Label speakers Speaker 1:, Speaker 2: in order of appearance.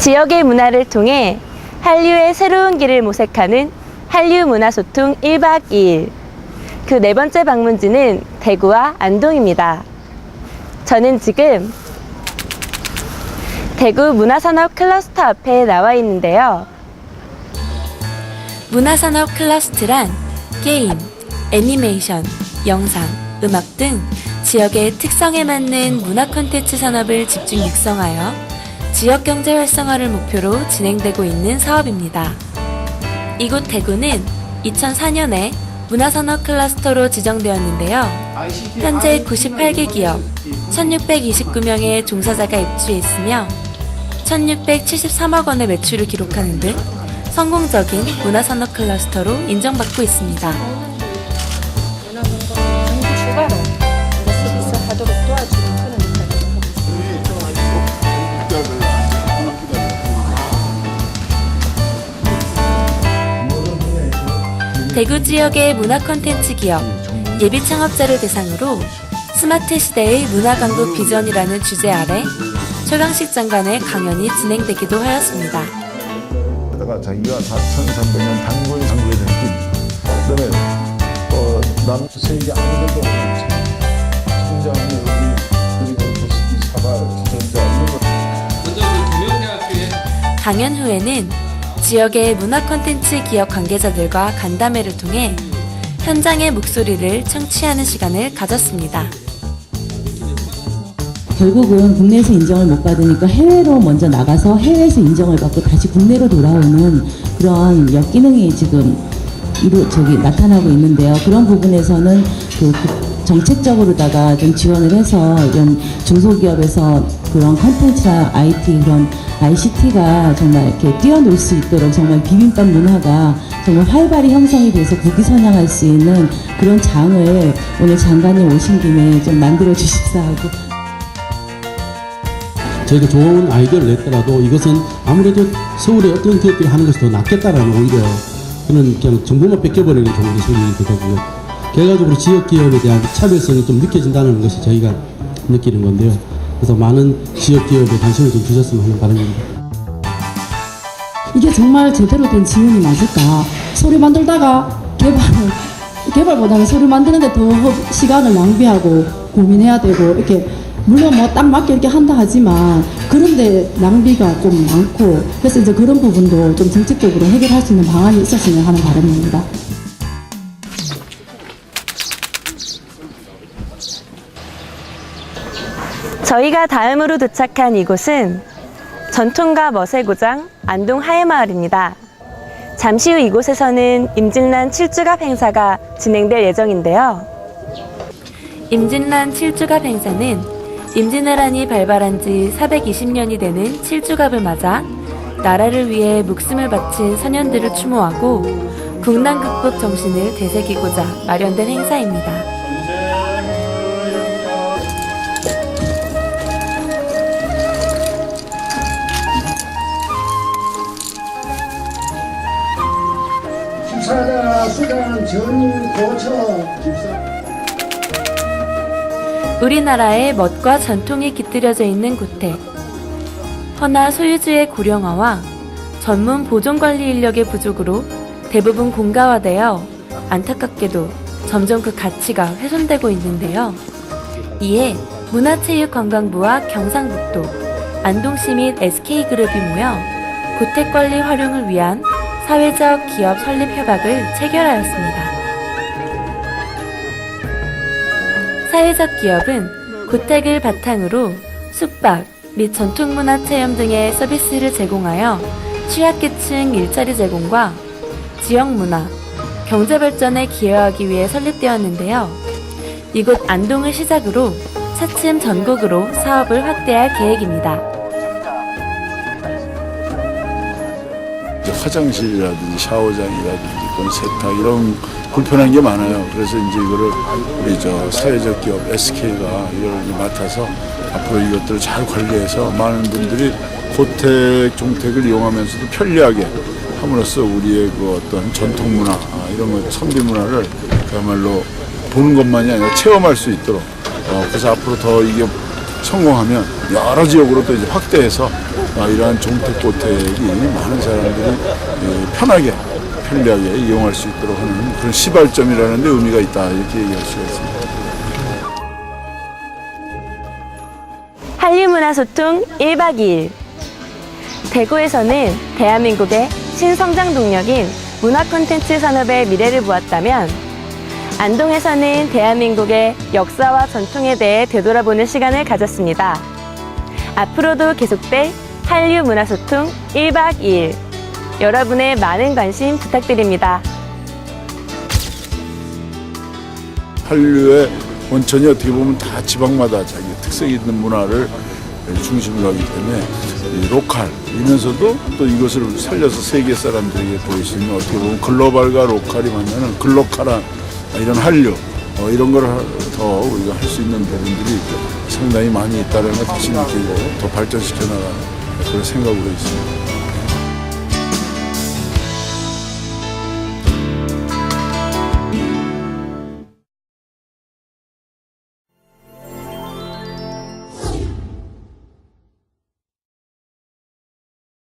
Speaker 1: 지역의 문화를 통해 한류의 새로운 길을 모색하는 한류 문화 소통 1박 2일. 그 네 번째 방문지는 대구와 안동입니다. 저는 지금 대구 문화산업 클러스터 앞에 나와 있는데요. 문화산업 클러스터란 게임, 애니메이션, 영상, 음악 등 지역의 특성에 맞는 문화 콘텐츠 산업을 집중 육성하여 지역 경제 활성화를 목표로 진행되고 있는 사업입니다. 이곳 대구는 2004년에 문화산업 클러스터로 지정되었는데요. 현재 98개 기업, 1629명의 종사자가 입주해 있으며 1673억 원의 매출을 기록하는 등 성공적인 문화산업 클러스터로 인정받고 있습니다.
Speaker 2: 하도록 도와주는
Speaker 1: 대구 지역의 문화 콘텐츠 기업 예비 창업자를 대상으로 스마트 시대의 문화 강국 비전이라는 주제 아래 최강식 장관의 강연이 진행되기도 하였습니다.
Speaker 3: 다가 자기가 4,300년 단골 상국에 느낀 그다음에 어, 남 세계 아무데도 없는 성장의 의미 그리고 도스키 사발 지전자 이런 것
Speaker 1: 강연 후에는 지역의 문화 콘텐츠 기업 관계자들과 간담회를 통해 현장의 목소리를 청취하는 시간을 가졌습니다.
Speaker 4: 결국은 국내에서 인정을 못 받으니까 해외로 먼저 나가서 해외에서 인정을 받고 다시 국내로 돌아오는 그런 역기능이 지금 이루 저기 나타나고 있는데요. 그런 부분에서는 그 국- 정책적으로다가 좀 지원을 해서 이런 중소기업에서 그런 컨텐츠나 IT 그런 ICT가 정말 이렇게 뛰어놀 수 있도록 정말 비빔밥 문화가 정말 활발히 형성이 돼서 국위 선양할 수 있는 그런 장을 오늘 장관님 오신 김에 좀 만들어 주십사 하고
Speaker 5: 저희가 좋은 아이디어를 냈더라도 이것은 아무래도 서울의 어떤 기업들이 하는 것이 더 낫겠다라는 오히려 그런 그냥 정보만 뺏겨버리는 정도 소리가 되고요. 결과적으로 지역 기업에 대한 차별성이 좀 느껴진다는 것이 저희가 느끼는 건데요. 그래서 많은 지역 기업에 관심을 좀 주셨으면 하는 바람입니다.
Speaker 4: 이게 정말 제대로 된 지원이 맞을까? 소리 만들다가 개발을 개발보다는 소리 만드는데 더 허- 시간을 낭비하고 고민해야 되고 이렇게 물론 뭐 딱 맞게 이렇게 한다 하지만 그런데 낭비가 좀 많고 그래서 이제 그런 부분도 좀 정책적으로 해결할 수 있는 방안이 있었으면 하는 바람입니다.
Speaker 1: 저희가 다음으로 도착한 이곳은 전통가 멋의 고장 안동 하회마을입니다. 잠시 후 이곳에서는 임진란 칠주갑 행사가 진행될 예정인데요. 임진란 칠주갑 행사는 임진왜란이 발발한 지 420년이 되는 칠주갑을 맞아 나라를 위해 목숨을 바친 선현들을 추모하고 국난 극복 정신을 되새기고자 마련된 행사입니다. 우리나라의 멋과 전통이 깃들여져 있는 고택. 허나 소유주의 고령화와 전문 보존관리 인력의 부족으로 대부분 공가화되어 안타깝게도 점점 그 가치가 훼손되고 있는데요. 이에 문화체육관광부와 경상북도, 안동시 및 SK그룹이 모여 고택관리 활용을 위한 사회적 기업 설립 협약을 체결하였습니다. 사회적 기업은 고택을 바탕으로 숙박 및 전통문화 체험 등의 서비스를 제공하여 취약계층 일자리 제공과 지역문화, 경제 발전에 기여하기 위해 설립되었는데요. 이곳 안동을 시작으로 차츰 전국으로 사업을 확대할 계획입니다.
Speaker 3: 화장실이라든지 샤워장이라든지 또는 세탁 이런 불편한 게 많아요. 그래서 이제 이거를 우리 저 사회적 기업 SK가 이걸 맡아서 앞으로 이것들을 잘 관리해서 많은 분들이 고택 종택을 이용하면서도 편리하게 함으로써 우리의 그 어떤 전통 문화 아, 이런 것 선비 문화를 그야말로 보는 것만이 아니라 체험할 수 있도록 어, 그래서 앞으로 더 이게 성공하면 여러 지역으로 또 이제 확대해서 아, 이러한 종택 고택이 많은 사람들이 예, 편하게 편리하게 이용할 수 있도록 하는 그런 시발점이라는 데 의미가 있다 이렇게 얘기할 수가 있습니다.
Speaker 6: 한류문화소통 1박 2일 대구에서는 대한민국의 신성장 동력인 문화 콘텐츠 산업의 미래를 보았다면 안동에서는 대한민국의 역사와 전통에 대해 되돌아보는 시간을 가졌습니다. 앞으로도 계속될 한류 문화 소통 1박 2일 여러분의 많은 관심 부탁드립니다.
Speaker 3: 한류의 원천이 어떻게 보면 다 지방마다 자기 특색이 있는 문화를 중심으로 하기 때문에 이 로컬이면서도 또 이것을 살려서 세계 사람들에게 보일 수 있는 어떻게 보면 글로벌과 로컬이 만나는 글로컬한 이런 한류 어, 이런 걸 더 우리가 할 수 있는 부분들이 상당히 많이 있다는 걸 다시 느끼고 더 발전시켜 나가는 그런 생각으로 있습니다.